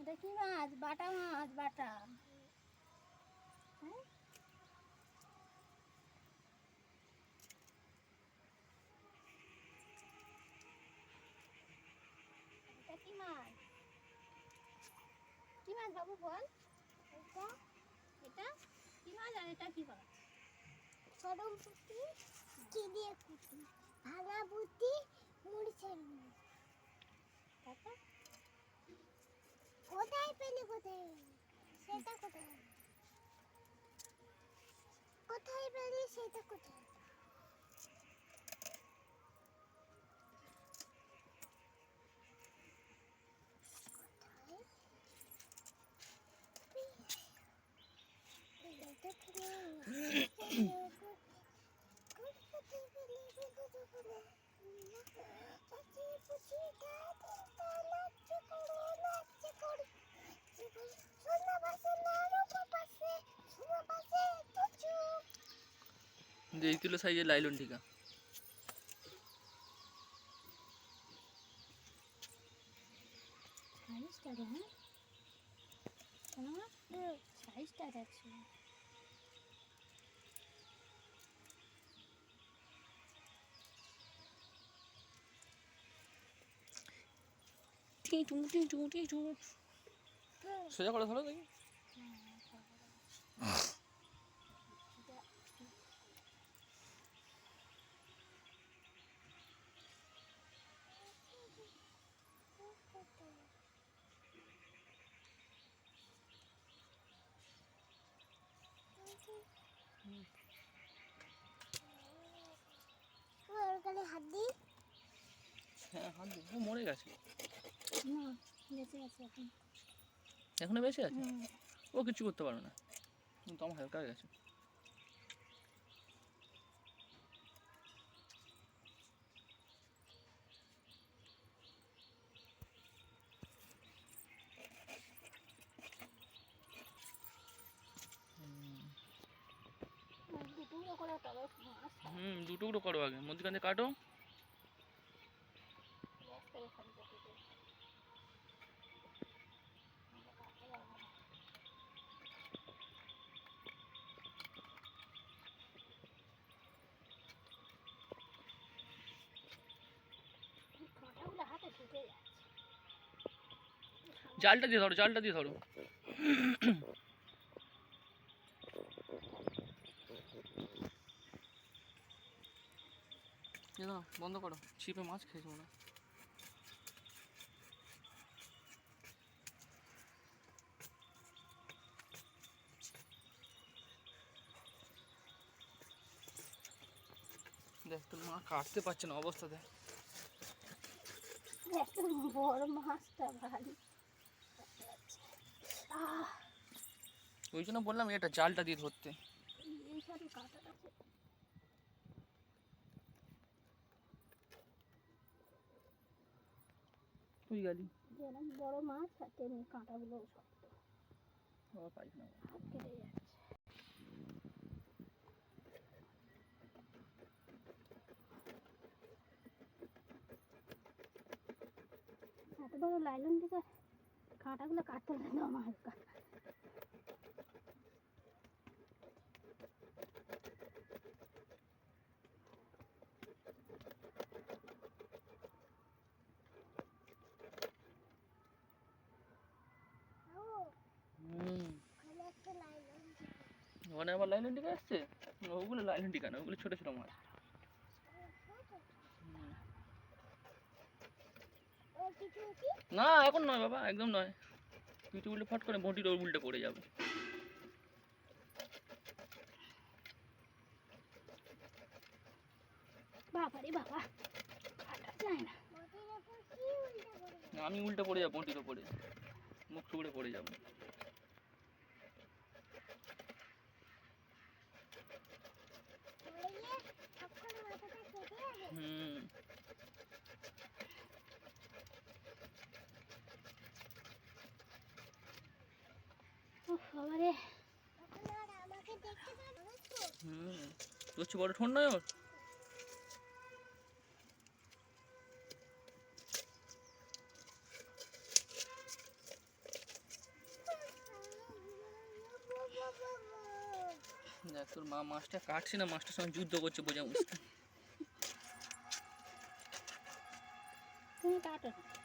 এটা কি মাছ? বাটা মাছ, বাটা? কি মাছ? কি মাছ বাবু বল? এটা? এটা? কি মাছ আর এটা কি মাছ সরম পুঁতি চিড়িয়া পুঁতি ভাঙা মরিচের তারপর কোথায় পেলে, কোথায়? সেটা কোথায়? কোথায় পেলে, সেটা কোথায়? দেড় কিলো সাইজের লাইলন টিকা। সাইজটা হ্যাঁ? দেখছ। সোজা করে ধরো দেখি। হাত দিই হ্যাঁ হাত দিই ও মরে গেছে। না বেঁচে গেছে এখন। এখনও বেঁচে আছে? ও কিছু করতে পারবে না। কিন্তু আমার হালকা হয়ে গেছে দুটো করে তবে মাছ হুম দু টুকরো করো আগে। মধ্যখানে কাটো। জালটা দিয়ে ধরো জালটা দিয়ে ধরো। এ বন্ধ করো। ছিপে মাছ খেয়েছে মনে দেখ তোর মা কাটতে পারছে না অবস্থা দেখ। বড় মাছটা ভারী। ওই জন্য বললাম এটা জালটা দিয়ে ধরতে। এই সাথে আছে তুই গালি? যেরকম বড় মাছ তেমনি কাঁটাগুলো শক্ত। আবার পাইস না। কেটে যাচ্ছে। এত বড় লাইলন থেকে কাঁটাগুলো কাটতে লাগে আমার হালকা হুম ওখানে একটা লাইলন ওখানে আবার লাইলন টিকা আসছে? ওগুলো লাইলন টিকা না ওগুলো ছোট ছোট মাছ। কিছু না এখন নয় বাবা একদম নয়। পিঠে উল্টে ফট করে বটির ওর উল্টে পড়ে যাবে। আমি উল্টে পড়ে যাব বটির ওপরে। মুখ টুকরে পড়ে যাব পড়ে গিয়ে সবখানে মাথাটা কেটে যাবে হুম হুম তোর বড় ঠোঁট নয় ওর? দেখ তোর মা মাছটা কাটছে না মাছটার সঙ্গে যুদ্ধ করছে বোঝা মুশকিল। তুমি কাটো না।